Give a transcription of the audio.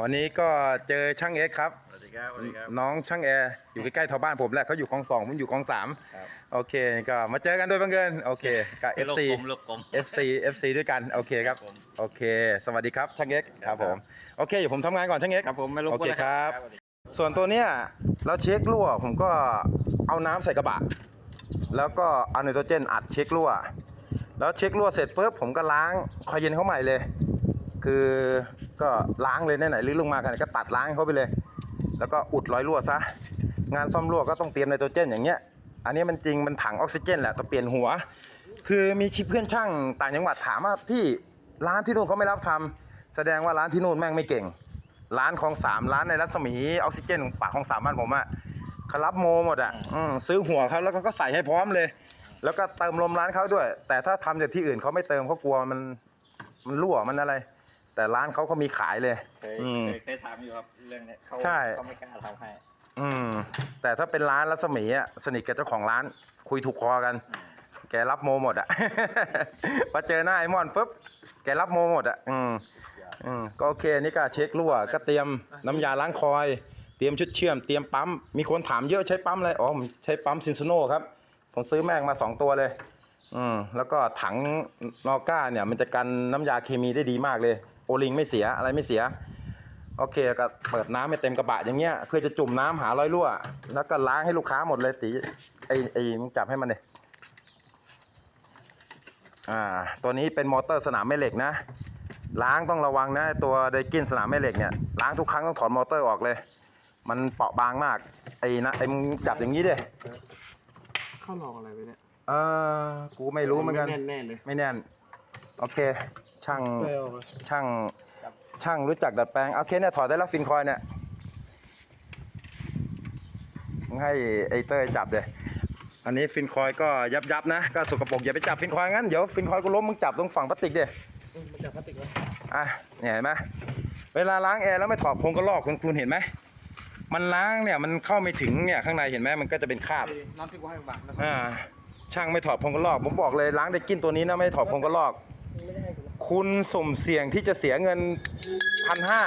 วันนี้ก็เจอช่างเอ็กซ์ครับ สวัสดีครับ สวัสดีครับ น้องช่างแอร์อยู่ใกล้ๆแถวบ้านผมแหละเขาอยู่คลองสองผมอยู่คลองสามครับโอเคก็มาเจอกันโดยบังเอิญโอเคกับลูก FC กลมลูกกลม FC FC ด้วยกันโอเคครับครับผม โอเค สวัสดีครับช่างเอ็กซ์คครัรับบผมโอเคเดี๋ยวผมทำงานก่อนช่างเอ็กซ์ครับผมไม่รบกวนโอเคครับ สวัสดีส่วนตัวเนี้ยเราเช็ครั่วผมก็เอาน้ำใส่กระบะ แล้วก็เอาไนโตรเจนอัดเช็ครั่ว แล้วเช็ครั่วเสร็จปุ๊บผมก็ล้างคอยเย็นเขาใหม่เลย คือก็ล้างเลยไหนๆลื่นลงมากันก็ตัดล้างให้เขาไปเลย แล้วก็อุดรอยรั่วซะงานซ่อมรั่วก็ต้องเตรียมไนโตรเจนอย่างเงี้ยอันนี้มันจริงมันถังออกซิเจนแหละต้องเปลี่ยนหัว คือมีชิปเพื่อนช่างต่างจังหวัดถามว่าพี่ร้านที่นู่นเขาไม่รับทำแสดงว่าร้านที่นู่นแม่งไม่เก่ง ร้านของสามร้านในรัศมีออกซิเจนของปากของสามบ้านผมอะเขารับโมหมดอะอซื้อหัวเขาแล้วก็ก็ใส่ให้พร้อมเลย แล้วก็เติมลมร้านเขาด้วย แต่ถ้าทำจากที่อื่นเขาไม่เติมเขากลัวมันมันรั่วมันอะไร แต่ร้านเขาก็มีขายเลย เคยอืมเคยเคยถามอยู่ครับเรื่องเนี้ยเขาใช่ เขาไม่กล้าทำให้อืม แต่ถ้าเป็นร้านรัศมีอะสนิทกับเจ้าของร้าน คุยถูกคอกัน แกรับโมหมดอะพอเจอหน้าไอ้มอนปุ๊บแกรับโมหมดอะอืมอืมก็โอเคนี่ก็เช็ครั่วก็เตรียมน้ำยาล้างคอย เตรียมชุดเชื่อมเตรียมปั๊ม มีคนถามเยอะใช้ปั๊มอะไรอ๋อผมใช้ปั๊มซินซโนครับ ผมซื้อแม่งมาสองตัวเลย อืมแล้วก็ถังนอก้าเนี่ย มันจะกันน้ำยาเคมีได้ดีมากเลย โอลิงไม่เสียอะไรไม่เสีย โอเคก็เปิดน้ำให้เต็มกระบะอย่างเงี้ยเพื่อจะจุ่มน้ำหารอยรั่ว แล้วก็ล้างให้ลูกค้าหมดเลยตีไอไอมึงจับให้มันเลยอ่าตัวนี้เป็นมอเตอร์สนามแม่เหล็กนะ ล้างต้องระวังนะไอ้ตัวไดกินสนามแม่เหล็กเนี่ยล้างทุกครั้งต้องถอดมอเตอร์ออกเลย มันเปราะบางมากไอ้นะไอ้มึงจับอย่างนี้ดิเข้าลองอะไรไปเนี่ยเออกูไม่รู้เหมือนกันแน่นแน่ๆเลยไม่แน่นโอเค ช่างเปลวเลยช่างช่างรู้จักดัดแปลงโอเคเนี่ยถอดได้แล้วฟินคอยเนี่ยมึงให้ไอเต้ยจับเลยอันนี้ฟินคอยก็ยับยับๆนะก็สกปรกอย่าไปจับฟินคอยงั้นเดี๋ยวฟินคอยกูล้มมึงจับตรงฝั่งพลาสติกเดียอืมมันจากพลาสติกวะอะเนี่ยเห็นไหมเวลาล้างแอร์แล้วไม่ถอดพงกระลอกคุณคุณเห็นไหมมันล้างเนี่ยมันเข้าไม่ถึงเนี่ยข้างในเห็นไหมมันก็จะเป็นคราบน้ำที่กูให้บาทนะครับอ่าช่างไม่ถอดพงกระลอกผมบอกเลยล้างได้กินตัวนี้นะไม่ถอดพงกระลอก คุณสุ่มเสี่ยงที่จะเสียเงินพันห้า